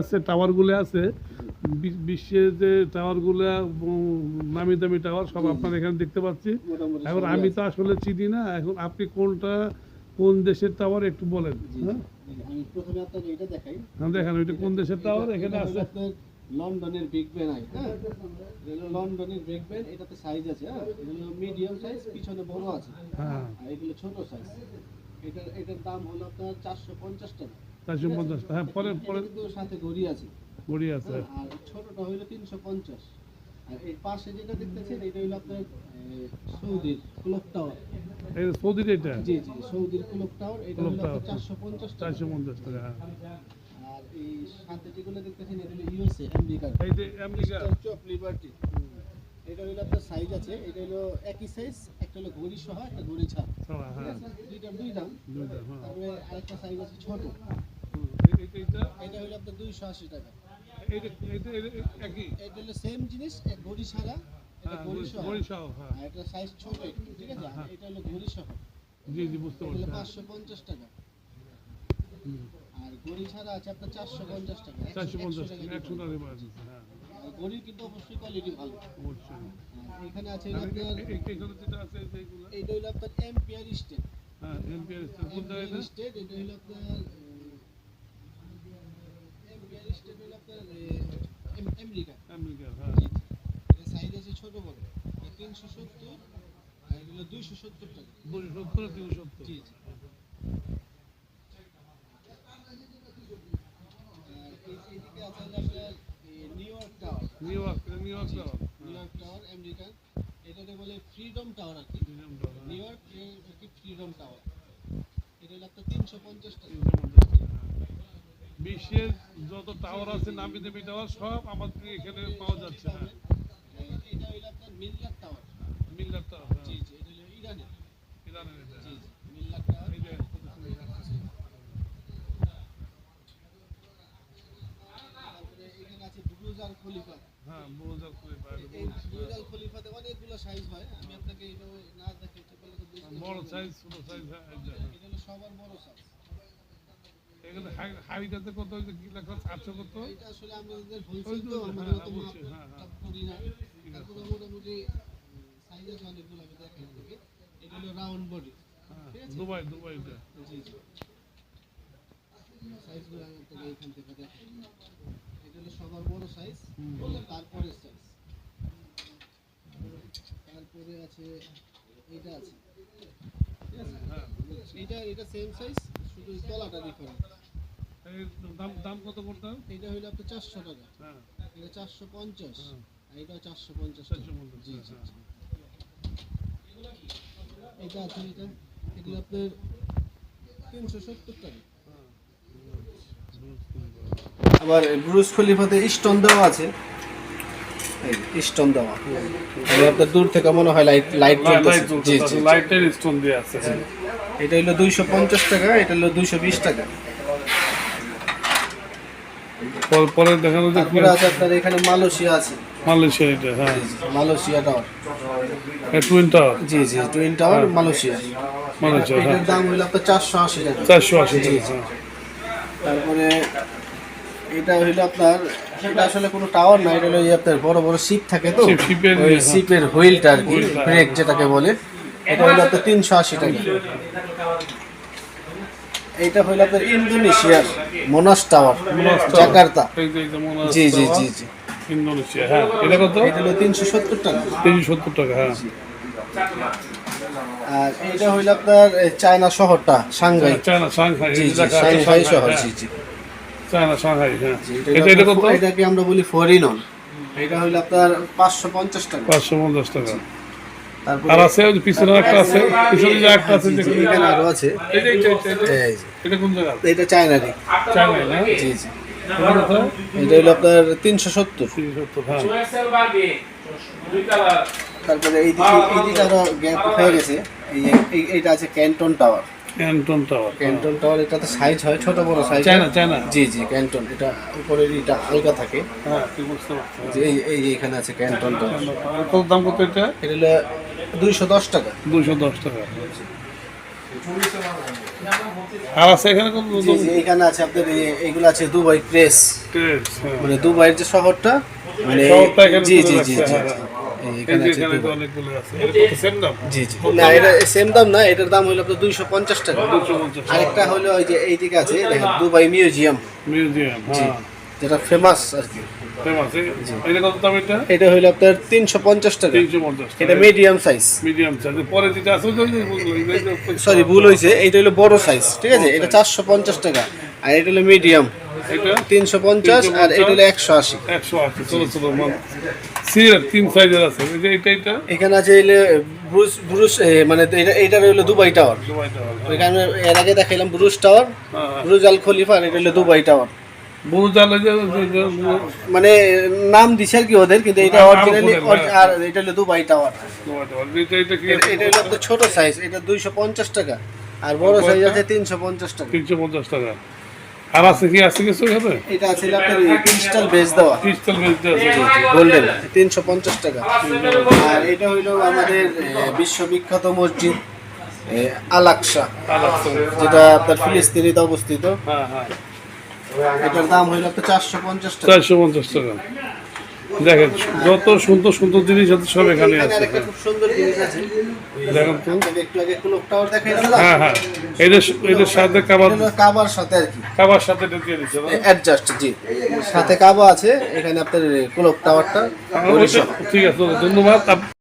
আছে টাওয়ারগুলো আছে। বিশ্বের যে টাওয়ারগুলো নামি দামি টাওয়ার সব আপনার এখানে দেখতে পাচ্ছি। এখন আমি তো আসলে চিনি না। এখন আপনি কোনটা কোন দেশের টাওয়ার একটু বলেন। হ্যাঁ? হ্যাঁ, দেখেন ওইটা কোন দেশের টাওয়ার? এখানে আছে। লন্ডনের বিগ ব্যান আই হ্যাঁ? লন্ডনের বিগ ব্যান এটাতে সাইজ আছে হ্যাঁ? এগুলো মিডিয়াম সাইজ পিছনে বড় আছে। হ্যাঁ। এগুলো ছোট সাইজ এটা এটার দাম হলো আপনার চারশো পঞ্চাশ টাকা। চারশো পঞ্চাশ। হ্যাঁ পরে পরে সাথে ঘড়ি আছে। গড়ি আছে। আর ছোটটা হইল তিনশো পঞ্চাশ। আর এর পাশে যেটা দেখতেছেন এটা হইল আপনার সৌদির ক্লক টাওয়ার। এই সৌদির এটা? জি জি সৌদির ক্লক টাওয়ার। এটা হলো চারশো পঞ্চাশ চারশো পঞ্চাশ টাকা হ্যাঁ। আর এই সাথে যেগুলো দেখতেছেন এটা হলো ইউএসএ আমেরিকার। এই যে আমেরিকা। স্ট্যাচু অফ লিবার্টি এটা হলো আপনার সাইজ আছে এটা হলো একই সাইজ একটা হলো ঘড়ি সহ একটা ঘড়ি ছাড়। হ্যাঁ। দুই দাম। হ্যাঁ। তারপরে আরেকটা সাইজ আছে ছোট। এইটা এটা হলো আপনার দুইশো আশি টাকা। এইটা এইটা এইটা একই? এটা হলো সেম জিনিস ঘড়ি ছাড়া এটা হ্যাঁ ঘড়ি সহ। গড়ি সহ হ্যাঁ। এটা সাইজ ছোট একটু ঠিক আছে? এটা হলো ঘড়ি সহ। জি জি বুঝতে পারছি হ্যাঁ। পাঁচশো পঞ্চাশ টাকা। আর ঘড়ি ছাড়া আছে আপনার চারশো পঞ্চাশ টাকা চারশো পঞ্চাশ টাকা টাকা একশো টাকা হ্যাঁ। আর কিন্তু অবশ্যই কোয়ালিটি ভালো। অবশ্যই। এখানে আছে এইখানে যেটা আছে এইগুলো? এইটা হলো আপনার এম্পিয়ার স্টেট হ্যাঁ এমপিআর কোন জায়গায় স্টেট এটা? হলো আপনার আমেরিকা আমেরিকার হ্যাঁ আছে ছোট বড় তিনশো সত্তর দুইশো সত্তর টাকা দুশো সত্তর তিনশো সত্তর জি New York New York tower tower American এটাকে বলে ফ্রিডম টাওয়ার আর কি নিউ ইয়র্ক ফ্রিডম টাওয়ার এটা হলো আপনার তিনশো পঞ্চাশ টাকা বিশ্বের যত টাওয়ার আছে, নামি দামি টাওয়ার সব আমাদের এখানে পাওয়া যাচ্ছে হ্যাঁ জি হ্যাঁ হ্যাঁ। জি মিল্লার টাওয়ার এই যে তারপরে এখানে আছে ব্রুজ আর খলিফা হ্যাঁ খলিফাতে অনেকগুলো সাইজ হয়। না বড় সাইজ ছোট সাইজ হ্যাঁ সবার বড় সাইজ এখানে হাই- কত হয়েছে কি লেখা আটশো কত? আসলে আমাদের হোলসেল তো, তো আমরা তো অবশ্যই। মাপ করি না। তারপরে মোটামুটি সাইজ আছে অনেকগুলো আমি দেখাই আপনাকে এটা হলো রাউন্ড বডি হ্যাঁ আছে? দুবাই দুবাই এটা জি জি। সাইজগুলো আমি আপনাকে এইখান থেকে দেখাই। এটা হলো সবার বড় সাইজ তারপরে সাইজ তারপরে আছে এটা আছে। ঠিক আছে? এটা এটা সেম সাইজ শুধু তলাটা ডিফারেন্ট দাম দাম কত করতাম এটা হইল আপনার চারশো টাকা। হ্যাঁ। এটা চারশো পঞ্চাশ। হ্যাঁ। আর এটাও চারশো পঞ্চাশ চারশো পঞ্চাশ, জি হ্যাঁ। জি। এটা আছে এটা এগুলো আপনার তিনশো সত্তর টাকা। আবার ব্রুজ খলিফাতে স্টোন দেওয়া আছে। স্টোন দেওয়া। আপনার দূর থেকে মনে হয় লাইট লাইট জি জি লাইটের স্টোন দিয়ে আছে। এটা হলো দুইশো পঞ্চাশ টাকা এটা হলো দুইশো বিশ টাকা। পর- পরে দেখানো যে তারপরে আছে আপনার এখানে মালয়েশিয়া আছে। মালয়েশিয়া এটা হ্যাঁ। মালয়েশিয়া টাওয়ার টুইন টাওয়ার জি জি টুইন টাওয়ার মালয়েশিয়া। মালয়েশিয়া হ্যাঁ। এটার দাম হলো আপনার চারশো আশি টাকা। চারশো আশি জি, জি। তারপরে এটা হইল আপনার এটা আসলে কোনো টাওয়ার না এটা হলো আপনার বড় বড় শিপ থাকে তো? ওই হ্যাঁ। শিপের হুইলটা আর কি ব্রেক যেটাকে বলে। এটা হলো আপনার তিনশো আশি টাকা। এইটা হইল আপনার ইন্দোনেশিয়ার মোনাস টাওয়ার জাকার্তা। এটা জি জি জি জি। ইন্দোনেশিয়া হ্যাঁ। এটা কত? এটা হলো তিনশো সত্তর টাকা। তিনশো সত্তর টাকা হ্যাঁ। আর এইটা হইল আপনার এই চায়না শহরটা সাংঘাই চায়না সাংহাই। জি শহর হ্যাঁ। জি জি। চায়না সাংহাই হ্যাঁ। এটা এটা এটা কত? এটাকে আমরা বলি এটা হইল আপনার পাঁচশো পঞ্চাশ টাকা। পাঁচশো পঞ্চাশ টাকা। আর আছে ওই যে পিছনে একটা আছে পিছনে যে একটা আছে এখানে আরও আছে। এটা কোন জায়গা? চায়না না? জি জি। এটা হলো আপনার তিনশো সত্তর। হ্যাঁ। তারপরে এই দিকে এই দিকে আরও গ্যাপ হয়ে গেছে। এই এই- এইটা আছে Canton tower Canton tower Canton tower এটা তো সাইজ হয় ছোট বড় সাইজ চায়না চায়না। জি জি ক্যান্টন এটা উপরের এটা হালকা থাকে। হ্যাঁ তুই বুঝতে পারছি। এই এই এখানে আছে ক্যান্টন টাওয়ার। কত দাম কত এটা? এটা হলো দুইশো দশ টাকা। দুশো দশ টাকা। আর আছে এখানে কোন জি জি এখানে আছে আপনার এইগুলো আছে দুবাই প্রেস। হ্যাঁ। মানে দুবাইয়ের যে শহরটা মানে শহরটা জি জি জি জি। এখানে আছে সেম দাম? জি জি। না এটা সেম দাম না এটার দাম হলো আপনার দুইশো পঞ্চাশ টাকা। 250 আরেকটা হলো ওই যে এইদিকে আছে দেখেন দুবাই মিউজিয়াম। মিউজিয়াম হ্যাঁ। যেটা ফেমাস আর কি। এটা কত দাম এটা? এটা হলো আপনার তিনশো পঞ্চাশ টাকা। এটা মিডিয়াম সাইজ মিডিয়াম সাইজ পরে যেটা আছে সরি ভুল হয়েছে এইটা হলো বড় সাইজ ঠিক আছে? এটা চারশো পঞ্চাশ টাকা। আর এটা হলো মিডিয়াম এটা? তিনশো পঞ্চাশ আর এটা হলো একশো আশি। একশো আশি ছোট মাল সিরিয়াল তিন সাইজের আছে। এই যে এটা এটা এখানে আছে এলে ব্রুস ব্রুস মানে এটা এইটা হলো দুবাই টাওয়ার। দুবাইটা হবে। ওইখানে এর আগে দেখাইলাম ব্রুস টাওয়ার হ্যাঁ ব্রুজ আল খলিফা আর এটা হলো দুবাই টাওয়ার। মানে নাম দিছে আর কি ওদের কিন্তু এটা অরিজিনালি হ্যাঁ। আর এটা হলো দুবাই টাওয়ার। এটা এটা এটা এটা হলো ছোট সাইজ এটা দুইশো পঞ্চাশ টাকা আর বড় সাইজ আছে তিনশো পঞ্চাশ টাকা। তিনশো পঞ্চাশ টাকা। আর আছে কি আছে কিছু এখানে? এটা আছে আপনার ক্রিস্টাল বেজ দেওয়া। ক্রিস্টাল বেজ দেওয়া গোল্ডেন তিনশো পঞ্চাশ টাকা। আর এটা হইল আমাদের বিশ্ববিখ্যাত মসজিদ আলাকসা যেটা আপনার ফিলিস্তিনিতে অবস্থিত। হ্যাঁ হ্যাঁ। এটার দাম হইল আপনার চারশো পঞ্চাশ টাকা। চারশো পঞ্চাশ টাকা। দেখেন যত সুন্দর সুন্দর জিনিস আছে সব এখানে আছে। খুব সুন্দর জিনিস আছে। দেখেন তো। হ্যাঁ হ্যাঁ। এদের এদের সাথে কাবার কাবার সাথে আর কি। কাবার সাথে ঢুকিয়ে দিচ্ছে? অ্যাডজাস্ট জি। সাথে কাবা আছে এখানে আপনার ক্লক টাওয়ারটা ওইটা- ঠিক আছে ধন্যবাদ।